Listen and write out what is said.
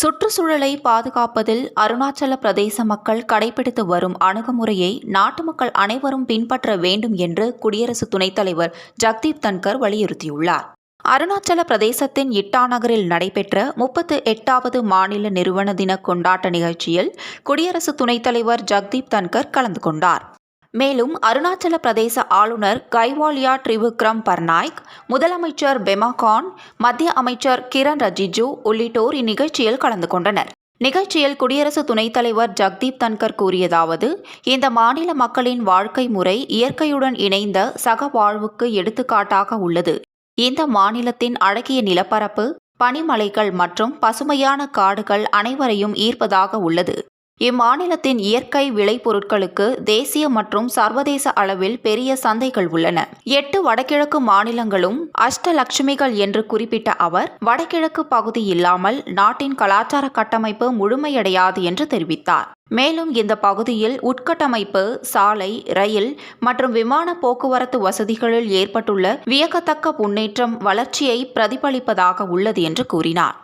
சுற்றுச்சூழலை பாதுகாப்பதில் அருணாச்சல பிரதேச மக்கள் கடைபிடித்து வரும் அணுகுமுறையை நாட்டு மக்கள் அனைவரும் பின்பற்ற வேண்டும் என்று குடியரசு துணைத் தலைவர் ஜக்தீப் தன்கர் வலியுறுத்தியுள்ளார். அருணாச்சல பிரதேசத்தின் இட்டா நகரில் நடைபெற்ற முப்பத்து எட்டாவது மாநில நிறுவன தின கொண்டாட்ட நிகழ்ச்சியில் குடியரசு துணைத் தலைவர் ஜக்தீப் தன்கர் கலந்து கொண்டார். மேலும் அருணாச்சல பிரதேச ஆளுநர் கைவாலியா ட்ரிவிக்ரம் பர்நாய்க் முதலமைச்சர் பெமா கான் மத்திய அமைச்சர் கிரண் ரஜிஜு உள்ளிட்டோர் இந்நிகழ்ச்சியில் கலந்து கொண்டனர். நிகழ்ச்சியில் குடியரசு துணைத் தலைவர் ஜக்தீப் தன்கர் கூறியதாவது இந்த மாநில மக்களின் வாழ்க்கை முறை இயற்கையுடன் இணைந்த சக வாழ்வுக்கு எடுத்துக்காட்டாக உள்ளது. இந்த மாநிலத்தின் அழகிய நிலப்பரப்பு பனிமலைகள் மற்றும் பசுமையான காடுகள் அனைவரையும் ஈர்ப்பதாக உள்ளது. இம்மாநிலத்தின் இயற்கை விளைபொருட்களுக்கு தேசிய மற்றும் சர்வதேச அளவில் பெரிய சந்தைகள் உள்ளன. எட்டு வடகிழக்கு மாநிலங்களும் அஷ்டலட்சுமிகள் என்று குறிப்பிட்ட அவர் வடகிழக்கு பகுதி இல்லாமல் நாட்டின் கலாச்சார கட்டமைப்பு முழுமையடையாது என்று தெரிவித்தார். மேலும் இந்த பகுதியில் உட்கட்டமைப்பு சாலை ரயில் மற்றும் விமான போக்குவரத்து வசதிகளில் ஏற்பட்டுள்ள வியக்கத்தக்க முன்னேற்றம் வளர்ச்சியை பிரதிபலிப்பதாக உள்ளது என்று கூறினார்.